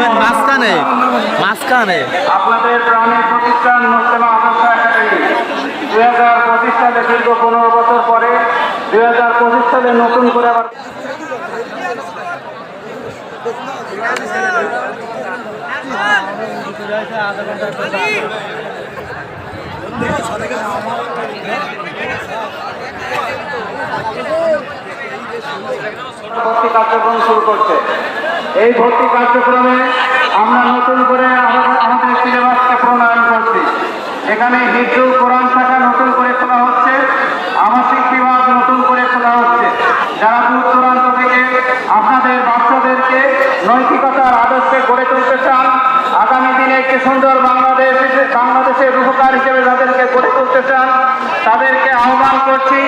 যাবেন মাঝখানে মাঝখানে। আপনাদের প্রাণের প্রতিষ্ঠান মুসলিমা আদর্শ একাডেমি। দুই হাজার পঁচিশ সালে দীর্ঘ পনেরো বছর পরে, দুই হাজার পঁচিশ সালে নতুন করে আবার ভর্তি কার্যক্রম শুরু করছে। এই ভর্তি কার্যক্রমে আমরা নতুন করে আমাদের সিলেবাসকে প্রণয়ন করছি। এখানে হিজু কোরআন শাখা নতুন করে খোলা হচ্ছে আবাসিক বিভাগ নতুন করে খোলা হচ্ছে। যারা দূর দূরান্ত থেকে আপনাদের বাচ্চাদেরকে নৈতিকতার আদর্শে গড়ে তুলতে চান, আগামী দিনে একটি সুন্দর বাংলাদেশ, বাংলাদেশের রূপকার হিসেবে যাদেরকে গড়ে তুলতে চান, তাদেরকে আহ্বান করছি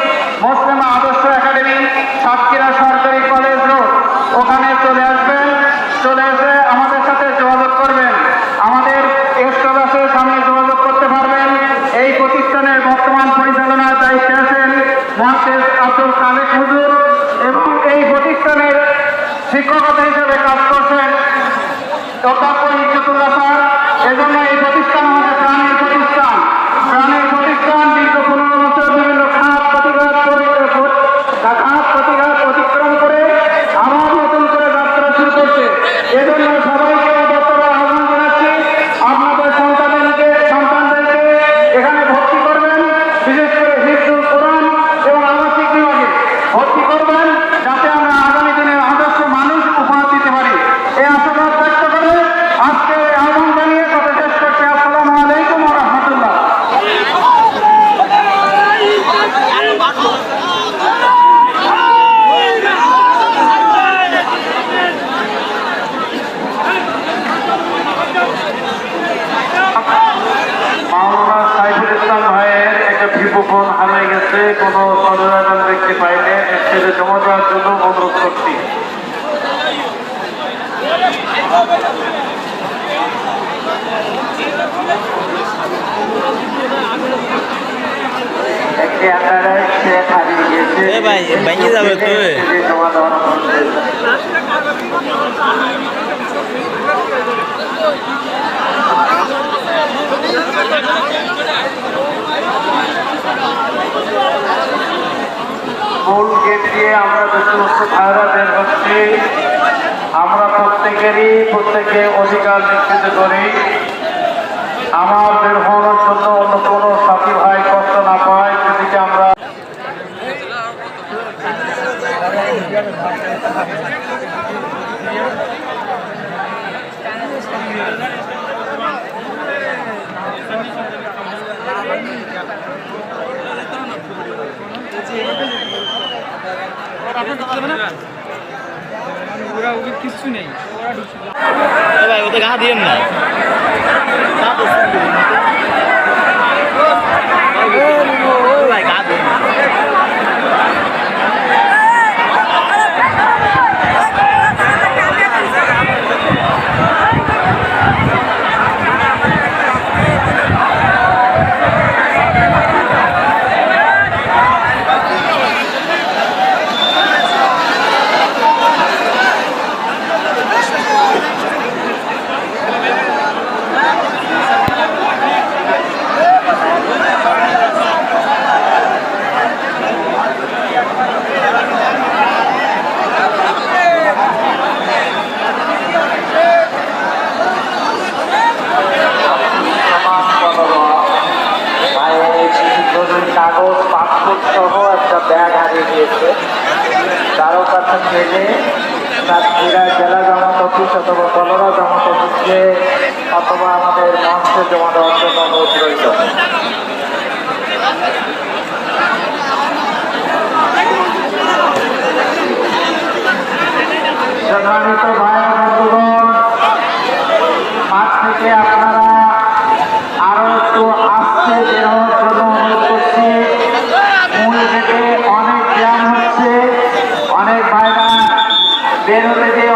শিক্ষকতা হিসেবে কাজ করছেন এজন্য এই প্রতিষ্ঠান প্রতিষ্ঠান। প্রতিষ্ঠান বছর প্রতিঘাত করে অতিক্রম করে আবার নতুন করে যাত্রা শুরু করছে। এজন্য সবাইকে দপ্তরে আহ্বান জানাচ্ছি আপনাদের সন্তানদেরকে সন্তানদেরকে এখানে ভর্তি করবেন বিশেষ করে হিন্দু কোরআন এবং আবাসিক বিভাগে ভর্তি করবেন যাতে আমরা আগামী দিনের আদর্শ মানুষ উপহার দিতে পারি এই আশাবাদ ব্যক্ত করে আজকে আহ্বান জানিয়ে কথা শেষ করছি আসসালামু আলাইকুম রহমতুল্লাহ মাওলানা সাইফুল ইসলাম ভাইয়ের একটা ভিভো ফোন হারিয়ে গেছে কোনো সদরাজন ব্যক্তি পাইলে এক্সচেঞ্জে জমা দেওয়ার জন্য অনুরোধ করছি একটি আকারে চেক হারিয়ে গেছে এ ভাই, ভেঙে যাবে তো। এক্সচেঞ্জে জমা দেওয়ার হচ্ছে মূল গেট দিয়ে আমরা সমস্ত ভাইরা বের হচ্ছি আমরা প্রত্যেকেরই প্রত্যেকে অধিকার নিশ্চিত করি আমার বের হওয়ার জন্য অন্য কোনো সাথী ভাই কষ্ট না পায় সেদিকে আমরা কিছু নেই এ ভাই ওদের ঘা দিয়েন না। কাগজ পাসপোর্ট সহ একটা ব্যাগ হারিয়ে গিয়েছে। কারও কাছে গেলে সাতক্ষীরা জেলা জামাত অফিস অথবা কলরা জামাত অফিসে অথবা আমাদের মঞ্চে জমা দেওয়ার জন্য অনুরোধ রইল। সম্মানিত ভাই বন্ধুগণ মাঠ থেকে আপনারা আরও একটু আসছে বের হওয়ার জন্য অনুরোধ করছি মূল গেটে অনেক জ্যাম হচ্ছে অনেক ভাইরা বের হতে গিয়ে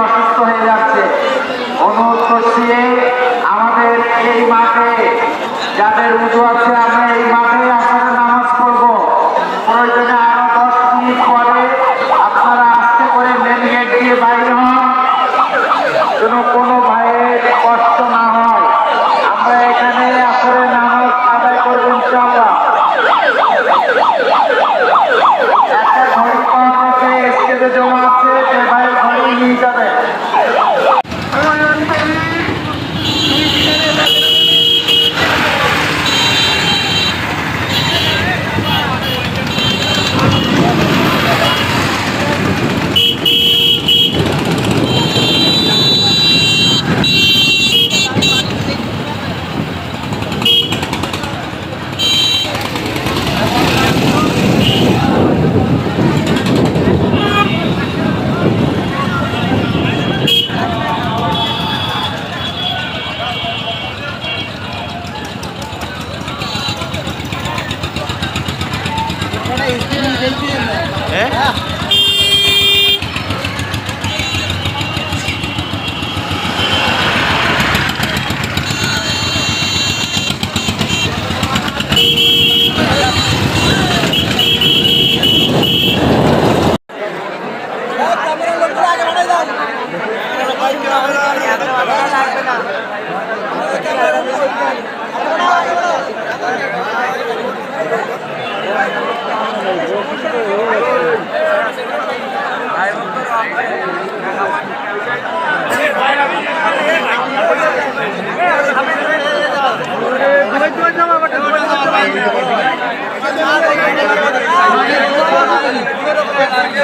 É? é.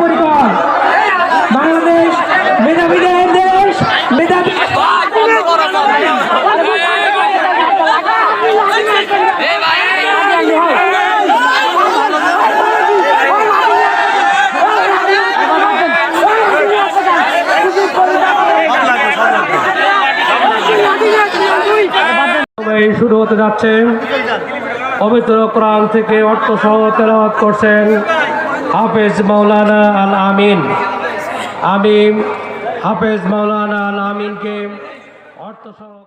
পরিবার বাংলাদেশ মেধাবীদের দেশ মেধাবী এই শুরু হতে যাচ্ছে। পবিত্র কোরআন থেকে অর্থ সহ করছেন হাফেজ মাওলানা আল আমিন আমি হাফেজ মাওলানা আল আমিনকে অর্থ সহ